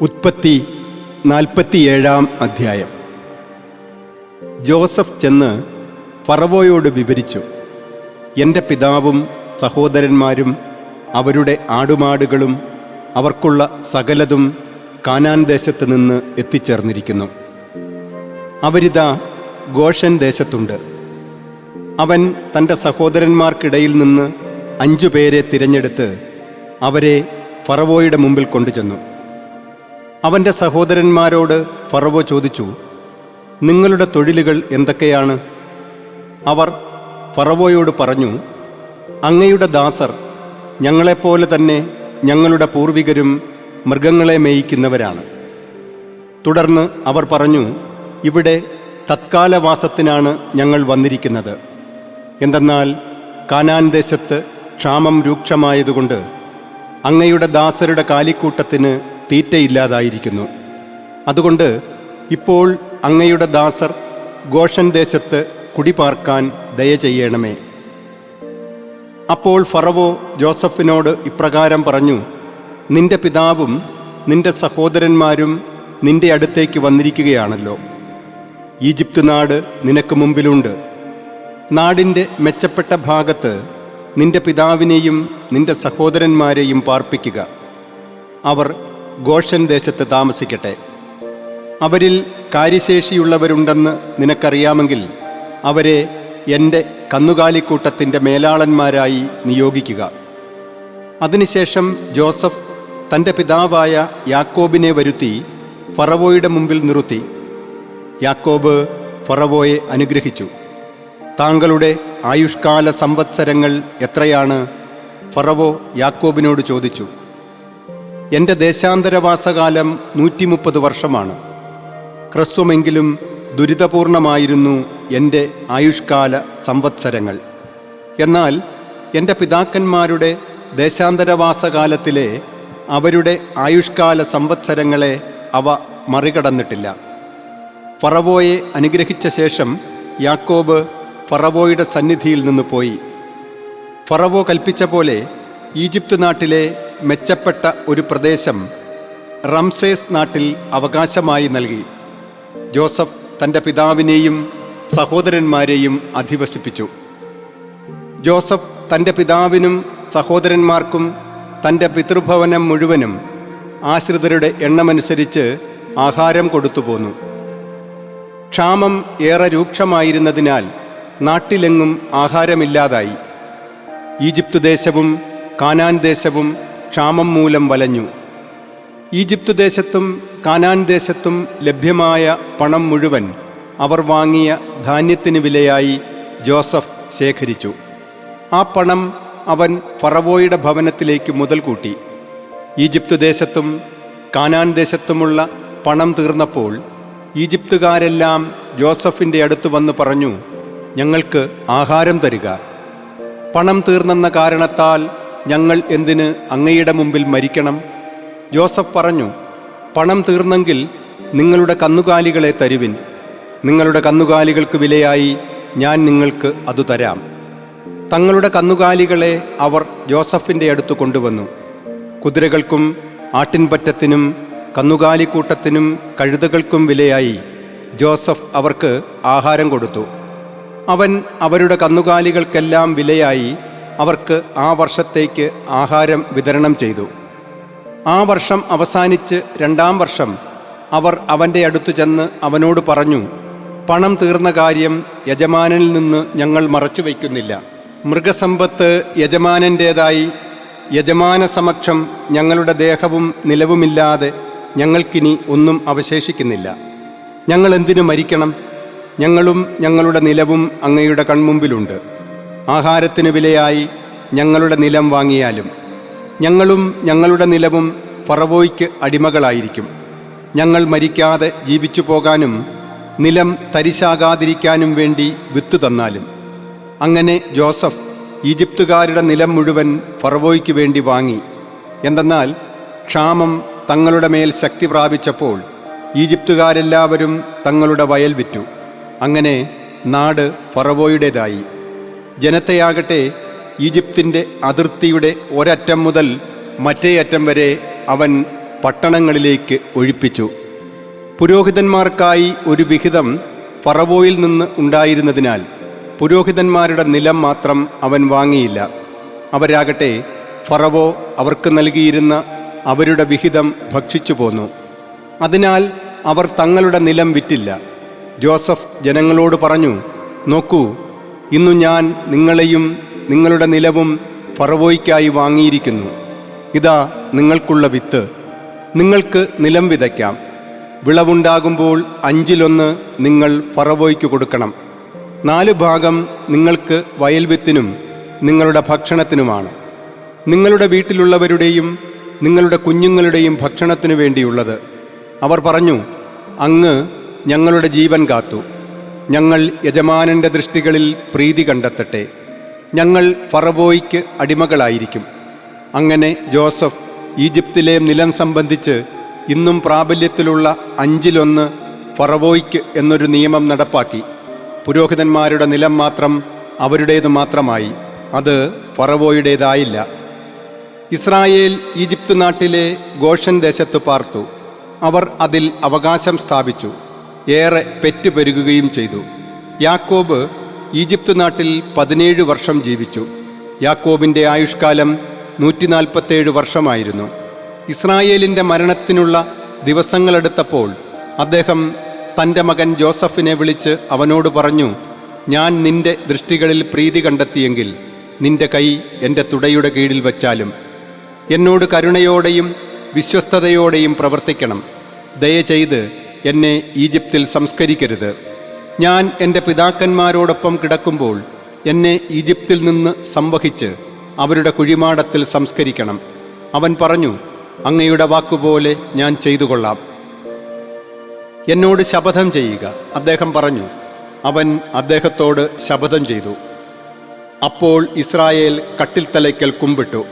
ഉത്പത്തി നാൽപ്പത്തിയേഴാം അധ്യായം. ജോസഫ് ചെന്ന് ഫറവോയോട് വിവരിച്ചു എന്റെ പിതാവും സഹോദരന്മാരും അവരുടെ ആടുമാടുകളും അവർക്കുള്ള സകലതും കാനാൻ ദേശത്ത് നിന്ന് എത്തിച്ചേർന്നിരിക്കുന്നു. അവരിതാ ഗോഷൻ ദേശത്തുണ്ട്. അവൻ തന്റെ സഹോദരന്മാർക്കിടയിൽ നിന്ന് അഞ്ചു പേരെ തിരഞ്ഞെടുത്ത് അവരെ ഫറവോയുടെ മുമ്പിൽ കൊണ്ടുചെന്നു. അവന്റെ സഹോദരന്മാരോട് ഫറവോ ചോദിച്ചു നിങ്ങളുടെ തൊഴിലുകൾ എന്തൊക്കെയാണ്? അവർ ഫറവോയോട് പറഞ്ഞു അങ്ങയുടെ ദാസർ ഞങ്ങളെപ്പോലെ തന്നെ ഞങ്ങളുടെ പൂർവികരും മൃഗങ്ങളെ മേയിക്കുന്നവരാണ്. തുടർന്ന് അവർ പറഞ്ഞു ഇവിടെ തത്കാലവാസത്തിനാണ് ഞങ്ങൾ വന്നിരിക്കുന്നത്. എന്തെന്നാൽ കാനാൻ ദേശത്ത് ക്ഷാമം രൂക്ഷമായതുകൊണ്ട് അങ്ങയുടെ ദാസരുടെ കാലിക്കൂട്ടത്തിന് തീറ്റയില്ലാതായിരിക്കുന്നു. അതുകൊണ്ട് ഇപ്പോൾ അങ്ങയുടെ ദാസർ ഗോഷൻ ദേശത്ത് കുടിപാർക്കാൻ ദയ ചെയ്യണമേ. അപ്പോൾ ഫറവോ ജോസഫിനോട് ഇപ്രകാരം പറഞ്ഞു നിന്റെ പിതാവും നിന്റെ സഹോദരന്മാരും നിന്റെ അടുത്തേക്ക് വന്നിരിക്കുകയാണല്ലോ. ഈജിപ്ത് നാട് നിനക്ക് മുമ്പിലുണ്ട്. നാടിന്റെ മെച്ചപ്പെട്ട ഭാഗത്ത് നിന്റെ പിതാവിനെയും നിന്റെ സഹോദരന്മാരെയും പാർപ്പിക്കുക. അവർ ഗോഷൻ ദേശത്ത് താമസിക്കട്ടെ. അവരിൽ കാര്യശേഷിയുള്ളവരുണ്ടെന്ന് നിനക്കറിയാമെങ്കിൽ അവരെ എന്റെ കന്നുകാലിക്കൂട്ടത്തിന്റെ മേലാളന്മാരായി നിയോഗിക്കുക. അതിനുശേഷം ജോസഫ് തന്റെ പിതാവായ യാക്കോബിനെ വരുത്തി ഫറവോയുടെ മുമ്പിൽ നിർത്തി. യാക്കോബ് ഫറവോയെ അനുഗ്രഹിച്ചു. താങ്കളുടെ ആയുഷ്കാല സംവത്സരങ്ങൾ എത്രയാണ്? ഫറവോ യാക്കോബിനോട് ചോദിച്ചു. എന്റെ ദേശാന്തരവാസകാലം നൂറ്റി മുപ്പത് വർഷമാണ്. ഹ്രസ്വമെങ്കിലും ദുരിതപൂർണമായിരുന്നു എന്റെ ആയുഷ്കാല സംവത്സരങ്ങൾ. എന്നാൽ എന്റെ പിതാക്കന്മാരുടെ ദേശാന്തരവാസകാലത്തിലെ അവരുടെ ആയുഷ്കാല സംവത്സരങ്ങളെ അവ മറികടന്നിട്ടില്ല. ഫറവോയെ അനുഗ്രഹിച്ച ശേഷം യാക്കോബ് ഫറവോയുടെ സന്നിധിയിൽ നിന്ന് പോയി. ഫറവോ കൽപ്പിച്ച പോലെ ഈജിപ്ത് നാട്ടിലെ മെച്ചപ്പെട്ട ഒരു പ്രദേശം റംസേസ് നാട്ടിൽ അവകാശമായി നൽകി. ജോസഫ് തന്റെ പിതാവിനെയും സഹോദരന്മാരെയും അധിവസിപ്പിച്ചു. ജോസഫ് തന്റെ പിതാവിനും സഹോദരന്മാർക്കും തന്റെ പിതൃഭവനം മുഴുവനും ആശ്രിതരുടെ എണ്ണമനുസരിച്ച് ആഹാരം കൊടുത്തു പോന്നു. ക്ഷാമം ഏറെ രൂക്ഷമായിരുന്നതിനാൽ നാട്ടിലെങ്ങും ആഹാരമില്ലാതായി. ഈജിപ്ത് ദേശവും കാനാൻ ദേശവും ക്ഷാമം മൂലം വലഞ്ഞു. ഈജിപ്ത് ദേശത്തും കാനാൻ ദേശത്തും ലഭ്യമായ പണം മുഴുവൻ അവർ വാങ്ങിയ ധാന്യത്തിന് വിലയായി ജോസഫ് ശേഖരിച്ചു. ആ പണം അവൻ ഫറവോയുടെ ഭവനത്തിലേക്ക് മുതൽ കൂട്ടി. ഈജിപ്ത് ദേശത്തും കാനാൻ ദേശത്തുമുള്ള പണം തീർന്നപ്പോൾ ഈജിപ്തുകാരെല്ലാം ജോസഫിന്റെ അടുത്ത് വന്ന് പറഞ്ഞു ഞങ്ങൾക്ക് ആഹാരം തരിക. പണം തീർന്നെന്ന കാരണത്താൽ ഞങ്ങൾ എന്തിന് അങ്ങയുടെ മുമ്പിൽ മരിക്കണം? ജോസഫ് പറഞ്ഞു പണം തീർന്നെങ്കിൽ നിങ്ങളുടെ കന്നുകാലികളെ തരുവിൻ. നിങ്ങളുടെ കന്നുകാലികൾക്ക് വിലയായി ഞാൻ നിങ്ങൾക്ക് അത് തരാം. തങ്ങളുടെ കന്നുകാലികളെ അവർ ജോസഫിന്റെ അടുത്ത് കൊണ്ടുവന്നു. കുതിരകൾക്കും ആട്ടിൻപറ്റത്തിനും കന്നുകാലിക്കൂട്ടത്തിനും കഴുതകൾക്കും വിലയായി ജോസഫ് അവർക്ക് ആഹാരം കൊടുത്തു. അവൻ അവരുടെ കന്നുകാലികൾക്കെല്ലാം വിലയായി അവർക്ക് ആ വർഷത്തേക്ക് ആഹാരം വിതരണം ചെയ്തു. ആ വർഷം അവസാനിച്ച് രണ്ടാം വർഷം അവർ അവന്റെ അടുത്തു ചെന്ന് അവനോട് പറഞ്ഞു പണം തീർന്ന കാര്യം യജമാനനിൽ നിന്ന് ഞങ്ങൾ മറച്ചു വയ്ക്കുന്നില്ല. മൃഗസമ്പത്ത് യജമാനന്റേതായി യജമാന സമക്ഷം ഞങ്ങളുടെ ദേഹവും നിലവുമില്ലാതെ ഞങ്ങൾക്കിനി ഒന്നും അവശേഷിക്കുന്നില്ല. ഞങ്ങൾ എന്തിനു മരിക്കണം? ഞങ്ങളും ഞങ്ങളുടെ നിലവും അങ്ങയുടെ കൺമുമ്പിലുണ്ട്. ആഹാരത്തിന് വിലയായി ഞങ്ങളുടെ നിലം വാങ്ങിയാലും ഞങ്ങളും ഞങ്ങളുടെ നിലവും പറവോയ്ക്ക് അടിമകളായിരിക്കും. ഞങ്ങൾ മരിക്കാതെ ജീവിച്ചു പോകാനും നിലം തരിശാകാതിരിക്കാനും വേണ്ടി വിത്ത് തന്നാലും. അങ്ങനെ ജോസഫ് ഈജിപ്തുകാരുടെ നിലം മുഴുവൻ ഫറവോയ്ക്ക് വേണ്ടി വാങ്ങി. എന്തെന്നാൽ ക്ഷാമം തങ്ങളുടെ മേൽ ശക്തി പ്രാപിച്ചപ്പോൾ ഈജിപ്തുകാരെല്ലാവരും തങ്ങളുടെ വയൽ വിറ്റു. അങ്ങനെ നാട് ഫറവോയുടേതായി. ജനത്തെയാകട്ടെ ഈജിപ്തിന്റെ അതിർത്തിയുടെ ഒരറ്റം മുതൽ മറ്റേ അറ്റം വരെ അവൻ പട്ടണങ്ങളിലേക്ക് ഒഴിപ്പിച്ചു. പുരോഹിതന്മാർക്കായി ഒരു വിഹിതം ഫറവോയിൽ നിന്ന് ഉണ്ടായിരുന്നതിനാൽ പുരോഹിതന്മാരുടെ നിലം മാത്രം അവൻ വാങ്ങിയില്ല. അവരാകട്ടെ ഫറവോ അവർക്ക് നൽകിയിരുന്ന അവരുടെ വിഹിതം ഭക്ഷിച്ചു പോന്നു. അതിനാൽ അവർ തങ്ങളുടെ നിലം വിറ്റില്ല. ജോസഫ് ജനങ്ങളോട് പറഞ്ഞു നോക്കൂ ഇന്നു ഞാൻ നിങ്ങളെയും നിങ്ങളുടെ നിലവും ഫറവോയ്ക്കായി വാങ്ങിയിരിക്കുന്നു. ഇതാ നിങ്ങൾക്കുള്ള വിത്ത്. നിങ്ങൾക്ക് നിലം വിതയ്ക്കാം. വിളവുണ്ടാകുമ്പോൾ അഞ്ചിലൊന്ന് നിങ്ങൾ ഫറവോയ്ക്ക് കൊടുക്കണം. നാല് ഭാഗം നിങ്ങൾക്ക് വയൽ വിത്തിനും നിങ്ങളുടെ ഭക്ഷണത്തിനുമാണ്. നിങ്ങളുടെ വീട്ടിലുള്ളവരുടെയും നിങ്ങളുടെ കുഞ്ഞുങ്ങളുടെയും ഭക്ഷണത്തിനു വേണ്ടിയുള്ളത്. അവർ പറഞ്ഞു അങ്ങ് ഞങ്ങളുടെ ജീവൻ കാത്തു. ഞങ്ങൾ യജമാനന്റെ ദൃഷ്ടികളിൽ പ്രീതി കണ്ടെത്തട്ടെ. ഞങ്ങൾ ഫറവോയ്ക്ക് അടിമകളായിരിക്കും. അങ്ങനെ ജോസഫ് ഈജിപ്തിലെ നിലം സംബന്ധിച്ച് ഇന്നും പ്രാബല്യത്തിലുള്ള അഞ്ചിലൊന്ന് ഫറവോയ്ക്ക് എന്നൊരു നിയമം നടപ്പാക്കി. പുരോഹിതന്മാരുടെ നിലം മാത്രം അവരുടേത് മാത്രമായി. അത് ഫറവോയുടേതായില്ല. ഇസ്രായേൽ ഈജിപ്ത് നാട്ടിലെ ഗോഷൻ ദേശത്ത് പാർത്തു. അവർ അതിൽ അവകാശം സ്ഥാപിച്ചു. ഏറെ പെറ്റുപെരുകുകയും ചെയ്തു. യാക്കോബ് ഈജിപ്ത് നാട്ടിൽ പതിനേഴ് വർഷം ജീവിച്ചു. യാക്കോബിന്റെ ആയുഷ്കാലം നൂറ്റി നാൽപ്പത്തേഴ് വർഷമായിരുന്നു. ഇസ്രായേലിന്റെ മരണത്തിനുള്ള ദിവസങ്ങളെടുത്തപ്പോൾ അദ്ദേഹം തന്റെ മകൻ ജോസഫിനെ വിളിച്ച് അവനോട് പറഞ്ഞു ഞാൻ നിന്റെ ദൃഷ്ടികളിൽ പ്രീതി കണ്ടെത്തിയെങ്കിൽ നിന്റെ കൈ എന്റെ തുടയുടെ കീഴിൽ വച്ചാലും എന്നോട് കരുണയോടെയും വിശ്വസ്തയോടെയും പ്രവർത്തിക്കണം. ദയചെയ്ത് എന്നെ ഈജിപ്തിൽ സംസ്കരിക്കരുത്. ഞാൻ എന്റെ പിതാക്കന്മാരോടൊപ്പം കിടക്കുമ്പോൾ എന്നെ ഈജിപ്തിൽ നിന്ന് സംവഹിച്ച് അവരുടെ കുഴിമാടത്തിൽ സംസ്കരിക്കണം. അവൻ പറഞ്ഞു അങ്ങയുടെ വാക്കുപോലെ ഞാൻ ചെയ്തു കൊള്ളാം എന്നോട് ശപഥം ചെയ്യുക. അദ്ദേഹം പറഞ്ഞു അവൻ അദ്ദേഹത്തോട് ശപഥം ചെയ്തു. അപ്പോൾ ഇസ്രായേൽ കട്ടിൽ തലയ്ക്കൽ കുമ്പിട്ടു.